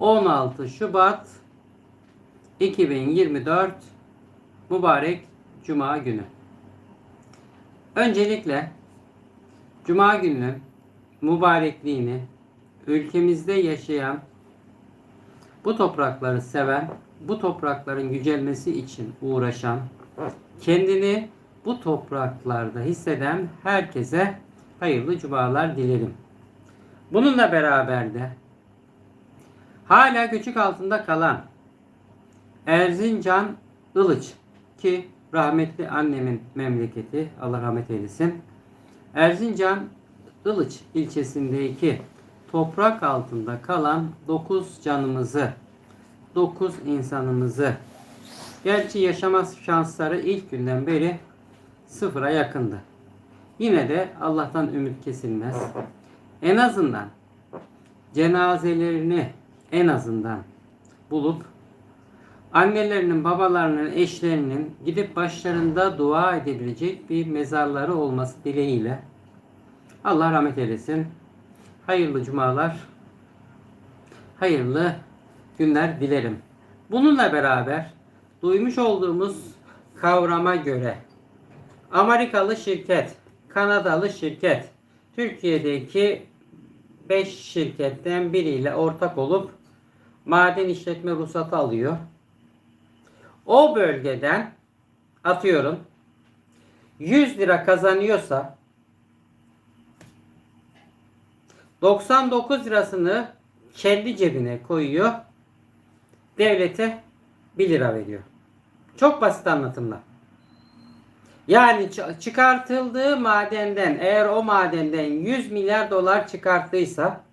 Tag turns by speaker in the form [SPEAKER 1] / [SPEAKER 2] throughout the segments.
[SPEAKER 1] 16 Şubat 2024 mübarek Cuma günü. Öncelikle Cuma gününün mübarekliğini ülkemizde yaşayan bu toprakları seven, bu toprakların yücelmesi için uğraşan, kendini bu topraklarda hisseden herkese hayırlı cumalar dilerim. Bununla beraber de hala göçük altında kalan Erzincan Ilıç ki rahmetli annemin memleketi Allah rahmet eylesin. Erzincan Ilıç ilçesindeki toprak altında kalan 9 canımızı, 9 insanımızı gerçi yaşama şansları ilk günden beri sıfıra yakındı. Yine de Allah'tan ümit kesilmez. En azından cenazelerini en azından bulup annelerinin, babalarının, eşlerinin gidip başlarında dua edebilecek bir mezarları olması dileğiyle Allah rahmet eylesin. Hayırlı cumalar, hayırlı günler dilerim. Bununla beraber duymuş olduğumuz kavrama göre Amerikalı şirket, Kanadalı şirket, Türkiye'deki 5 şirketten biriyle ortak olup maden işletme ruhsatı alıyor. O bölgeden atıyorum 100 lira kazanıyorsa 99 lirasını kendi cebine koyuyor. Devlete 1 lira veriyor. Çok basit anlatımla. Yani çıkartıldığı madenden eğer o madenden 100 milyar dolar çıkarttıysa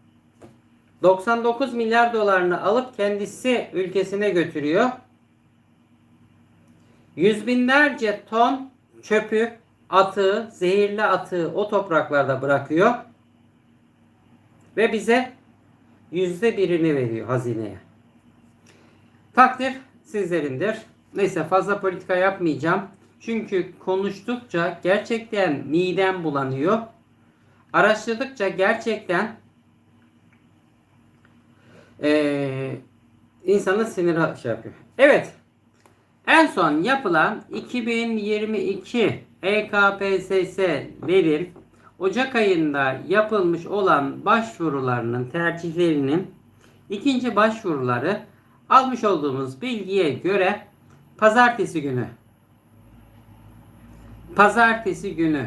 [SPEAKER 1] 99 milyar dolarını alıp kendisi ülkesine götürüyor. Yüz binlerce ton çöpü, atığı, zehirli atığı o topraklarda bırakıyor. Ve bize yüzde birini veriyor hazineye. Takdir sizlerindir. Neyse fazla politika yapmayacağım. Çünkü konuştukça gerçekten midem bulanıyor. Araştırdıkça gerçekten eee insanın siniri şey yapıyor. Evet. En son yapılan 2022 EKPSS'lerin Ocak ayında yapılmış olan başvurularının tercihlerinin ikinci başvuruları almış olduğumuz bilgiye göre pazartesi günü pazartesi günü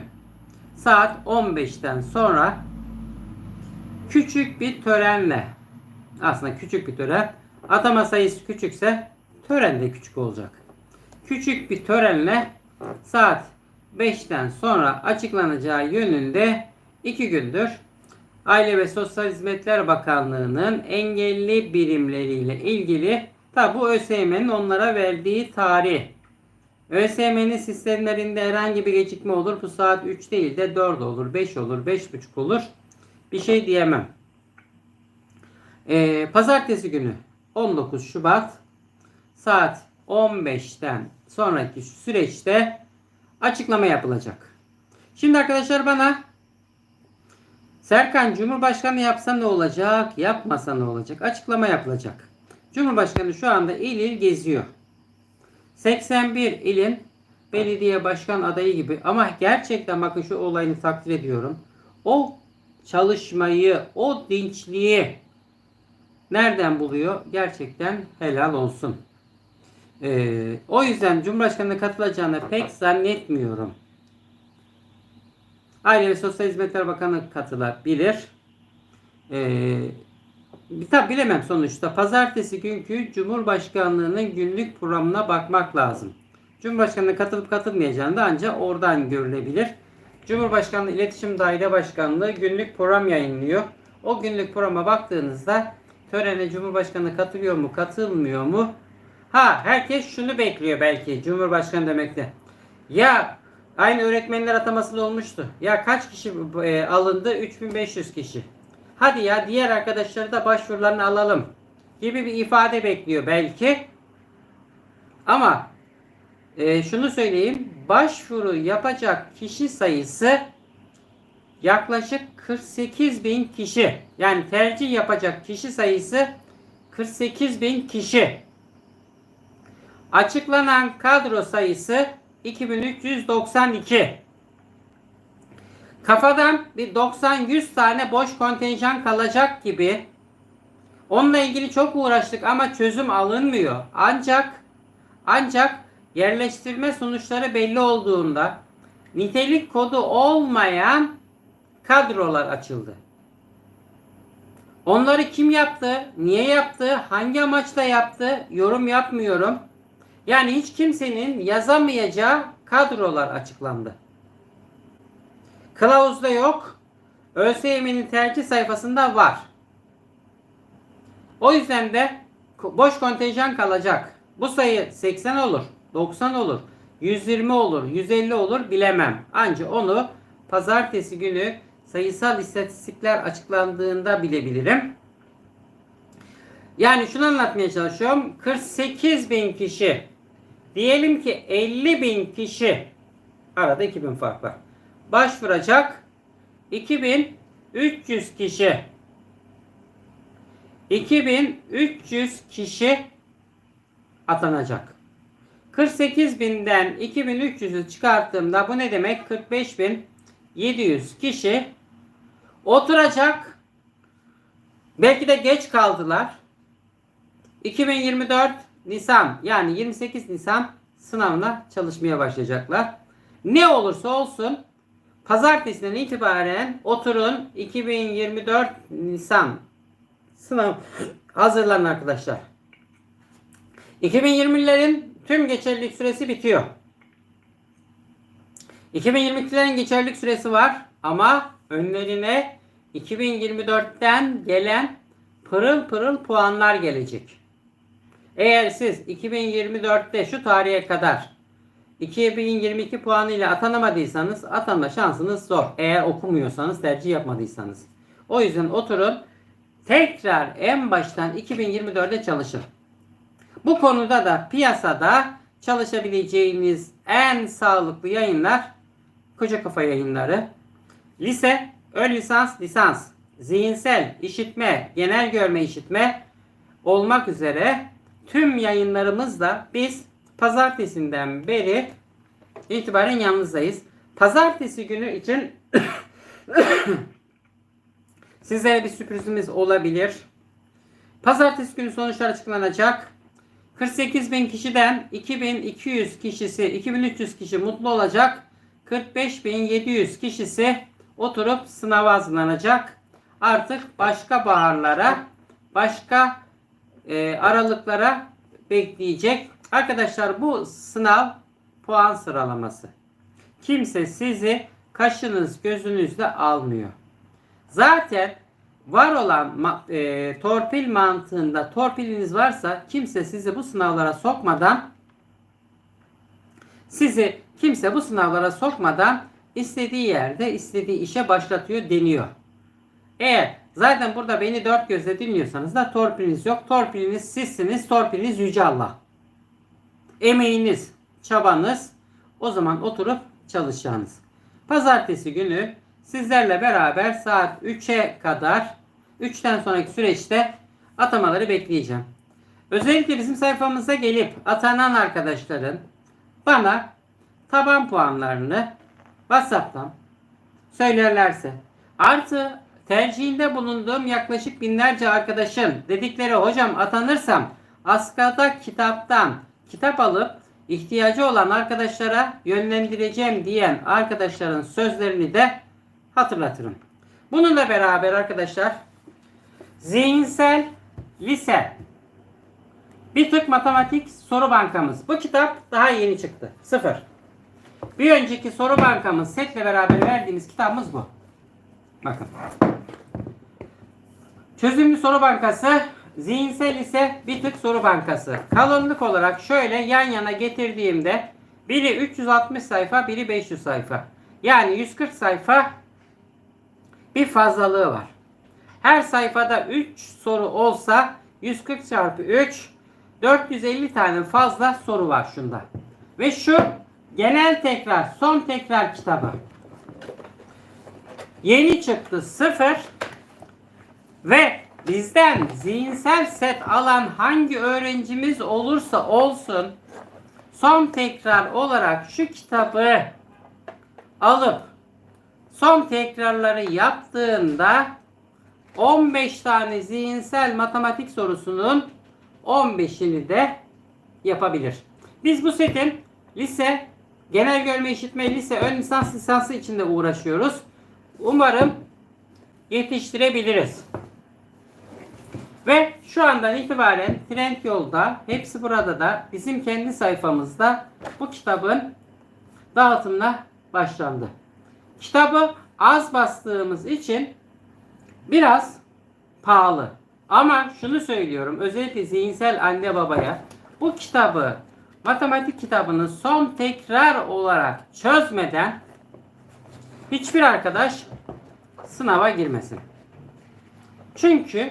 [SPEAKER 1] saat 15'ten sonra küçük bir törenle aslında küçük bir tören atama sayısı küçükse tören de küçük olacak. Küçük bir törenle saat 5'ten sonra açıklanacağı yönünde 2 gündür Aile ve Sosyal Hizmetler Bakanlığı'nın engelli birimleriyle ilgili tabi bu ÖSYM'nin onlara verdiği tarih ÖSYM'nin sistemlerinde herhangi bir gecikme olur. Bu saat 3 değil de 4 olur, 5 olur, 5.30 olur. Bir şey diyemem. Ee, Pazartesi günü 19 Şubat saat 15'ten sonraki süreçte açıklama yapılacak. Şimdi arkadaşlar bana Serkan Cumhurbaşkanı yapsa ne olacak, yapmasa ne olacak? Açıklama yapılacak. Cumhurbaşkanı şu anda il il geziyor. 81 ilin belediye başkan adayı gibi ama gerçekten bakın şu olayını takdir ediyorum. O çalışmayı, o dinçliği nereden buluyor? Gerçekten helal olsun. Ee, o yüzden Cumhurbaşkanı'na katılacağını pek zannetmiyorum. Aile ve Sosyal Hizmetler Bakanı katılabilir. Ee, Tabi bilemem sonuçta. Pazartesi günkü Cumhurbaşkanlığının günlük programına bakmak lazım. Cumhurbaşkanına katılıp katılmayacağını da ancak oradan görülebilir. Cumhurbaşkanlığı İletişim Daire Başkanlığı günlük program yayınlıyor. O günlük programa baktığınızda törene Cumhurbaşkanı katılıyor mu, katılmıyor mu? Ha herkes şunu bekliyor belki Cumhurbaşkanı demekte. Ya aynı öğretmenler ataması da olmuştu. Ya kaç kişi e, alındı? 3500 kişi. Hadi ya diğer arkadaşları da başvurularını alalım gibi bir ifade bekliyor belki. Ama e, şunu söyleyeyim. Başvuru yapacak kişi sayısı yaklaşık 48 bin kişi. Yani tercih yapacak kişi sayısı 48 bin kişi. Açıklanan kadro sayısı 2392. Kafadan bir 90-100 tane boş kontenjan kalacak gibi. Onunla ilgili çok uğraştık ama çözüm alınmıyor. Ancak ancak yerleştirme sonuçları belli olduğunda nitelik kodu olmayan kadrolar açıldı. Onları kim yaptı? Niye yaptı? Hangi amaçla yaptı? Yorum yapmıyorum. Yani hiç kimsenin yazamayacağı kadrolar açıklandı. Kılavuzda yok. ÖSYM'nin tercih sayfasında var. O yüzden de boş kontenjan kalacak. Bu sayı 80 olur, 90 olur, 120 olur, 150 olur bilemem. Ancak onu pazartesi günü sayısal istatistikler açıklandığında bilebilirim. Yani şunu anlatmaya çalışıyorum. 48 bin kişi diyelim ki 50 bin kişi arada 2000 fark var. Başvuracak 2300 kişi 2300 kişi atanacak. 48 binden 2300'ü çıkarttığımda bu ne demek? 45 bin 700 kişi oturacak. Belki de geç kaldılar. 2024 Nisan yani 28 Nisan sınavına çalışmaya başlayacaklar. Ne olursa olsun pazartesinden itibaren oturun 2024 Nisan sınav hazırlanın arkadaşlar. 2020'lerin tüm geçerlilik süresi bitiyor. 2022'lerin geçerlilik süresi var ama önlerine 2024'ten gelen pırıl pırıl puanlar gelecek. Eğer siz 2024'te şu tarihe kadar 2022 puanı ile atanamadıysanız atanma şansınız zor. Eğer okumuyorsanız tercih yapmadıysanız. O yüzden oturun tekrar en baştan 2024'de çalışın. Bu konuda da piyasada çalışabileceğiniz en sağlıklı yayınlar Koca Kafa yayınları. Lise, ön lisans, lisans, zihinsel, işitme, genel görme işitme olmak üzere tüm yayınlarımızda biz pazartesinden beri itibaren yalnızdayız. Pazartesi günü için sizlere bir sürprizimiz olabilir. Pazartesi günü sonuçlar açıklanacak. 48 bin kişiden 2200 kişisi, 2300 kişi mutlu olacak. 45.700 kişisi oturup sınava hazırlanacak. Artık başka baharlara, başka e, aralıklara bekleyecek. Arkadaşlar bu sınav puan sıralaması. Kimse sizi kaşınız gözünüzle almıyor. Zaten var olan e, torpil mantığında torpiliniz varsa kimse sizi bu sınavlara sokmadan sizi kimse bu sınavlara sokmadan istediği yerde istediği işe başlatıyor deniyor. Eğer zaten burada beni dört gözle dinliyorsanız da torpiliniz yok. Torpiliniz sizsiniz. Torpiliniz Yüce Allah. Emeğiniz, çabanız o zaman oturup çalışacağınız. Pazartesi günü sizlerle beraber saat 3'e kadar 3'ten sonraki süreçte atamaları bekleyeceğim. Özellikle bizim sayfamıza gelip atanan arkadaşların bana taban puanlarını WhatsApp'tan söylerlerse artı tercihinde bulunduğum yaklaşık binlerce arkadaşın dedikleri hocam atanırsam Askada kitaptan kitap alıp ihtiyacı olan arkadaşlara yönlendireceğim diyen arkadaşların sözlerini de hatırlatırım. Bununla beraber arkadaşlar zihinsel lise bir tık matematik soru bankamız. Bu kitap daha yeni çıktı. Sıfır. Bir önceki soru bankamız setle beraber verdiğimiz kitabımız bu. Bakın. Çözümlü soru bankası, zihinsel ise bir tık soru bankası. Kalınlık olarak şöyle yan yana getirdiğimde biri 360 sayfa, biri 500 sayfa. Yani 140 sayfa bir fazlalığı var. Her sayfada 3 soru olsa 140 çarpı 3 450 tane fazla soru var şunda. Ve şu genel tekrar, son tekrar kitabı. Yeni çıktı sıfır ve bizden zihinsel set alan hangi öğrencimiz olursa olsun son tekrar olarak şu kitabı alıp son tekrarları yaptığında 15 tane zihinsel matematik sorusunun 15'ini de yapabilir. Biz bu setin lise, genel görme işitme lise, ön lisans lisansı içinde uğraşıyoruz. Umarım yetiştirebiliriz. Ve şu andan itibaren Trendyol'da, hepsi burada da bizim kendi sayfamızda bu kitabın dağıtımına başlandı. Kitabı az bastığımız için biraz pahalı. Ama şunu söylüyorum özellikle zihinsel anne babaya bu kitabı matematik kitabını son tekrar olarak çözmeden hiçbir arkadaş sınava girmesin. Çünkü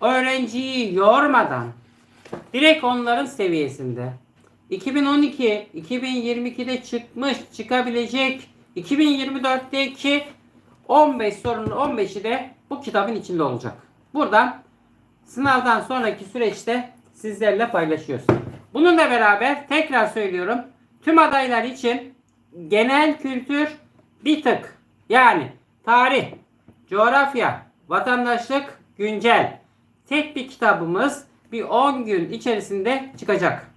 [SPEAKER 1] öğrenciyi yormadan direkt onların seviyesinde 2012 2022'de çıkmış çıkabilecek 2024'teki 15 sorunun 15'i de bu kitabın içinde olacak. Buradan sınavdan sonraki süreçte sizlerle paylaşıyoruz. Bununla beraber tekrar söylüyorum. Tüm adaylar için genel kültür bir tık yani tarih, coğrafya, vatandaşlık, güncel tek bir kitabımız bir 10 gün içerisinde çıkacak.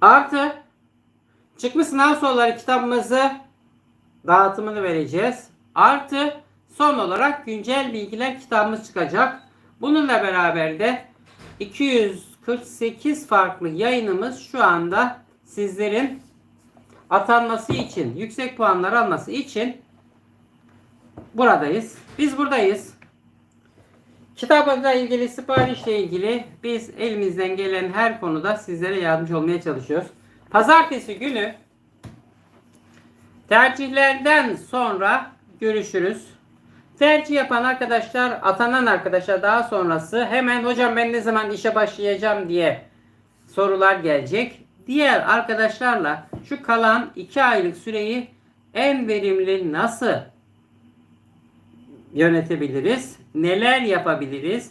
[SPEAKER 1] Artı çıkmış sınav soruları kitabımızı dağıtımını vereceğiz. Artı son olarak güncel bilgiler kitabımız çıkacak. Bununla beraber de 248 farklı yayınımız şu anda sizlerin atanması için, yüksek puanlar alması için buradayız. Biz buradayız. Kitabımızla ilgili, siparişle ilgili biz elimizden gelen her konuda sizlere yardımcı olmaya çalışıyoruz. Pazartesi günü tercihlerden sonra görüşürüz. Tercih yapan arkadaşlar, atanan arkadaşlar daha sonrası hemen hocam ben ne zaman işe başlayacağım diye sorular gelecek. Diğer arkadaşlarla şu kalan 2 aylık süreyi en verimli nasıl yönetebiliriz? Neler yapabiliriz?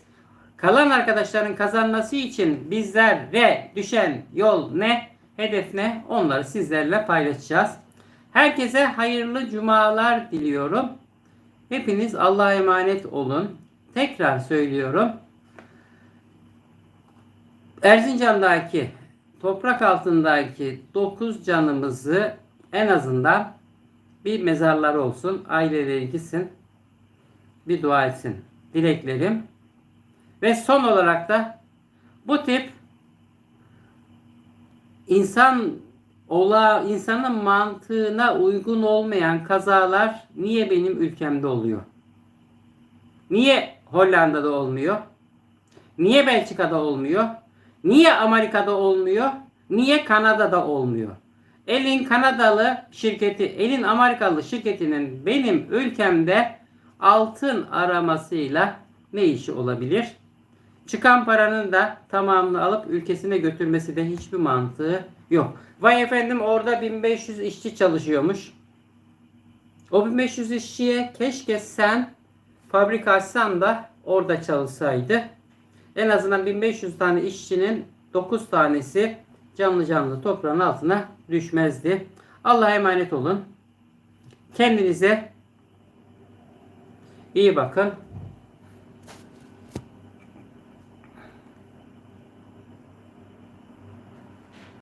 [SPEAKER 1] Kalan arkadaşların kazanması için bizlere düşen yol ne? Hedef ne? Onları sizlerle paylaşacağız. Herkese hayırlı cumalar diliyorum. Hepiniz Allah'a emanet olun. Tekrar söylüyorum. Erzincan'daki toprak altındaki 9 canımızı en azından bir mezarları olsun. Aileleri gitsin. Bir dua etsin. Dileklerim. Ve son olarak da bu tip insan ola insanın mantığına uygun olmayan kazalar niye benim ülkemde oluyor? Niye Hollanda'da olmuyor? Niye Belçika'da olmuyor? Niye Amerika'da olmuyor? Niye Kanada'da olmuyor? Elin Kanadalı şirketi, elin Amerikalı şirketinin benim ülkemde altın aramasıyla ne işi olabilir? Çıkan paranın da tamamını alıp ülkesine götürmesi de hiçbir mantığı yok. Vay efendim orada 1500 işçi çalışıyormuş. O 1500 işçiye keşke sen fabrika açsan da orada çalışsaydı. En azından 1500 tane işçinin 9 tanesi canlı canlı toprağın altına düşmezdi. Allah'a emanet olun. Kendinize iyi bakın.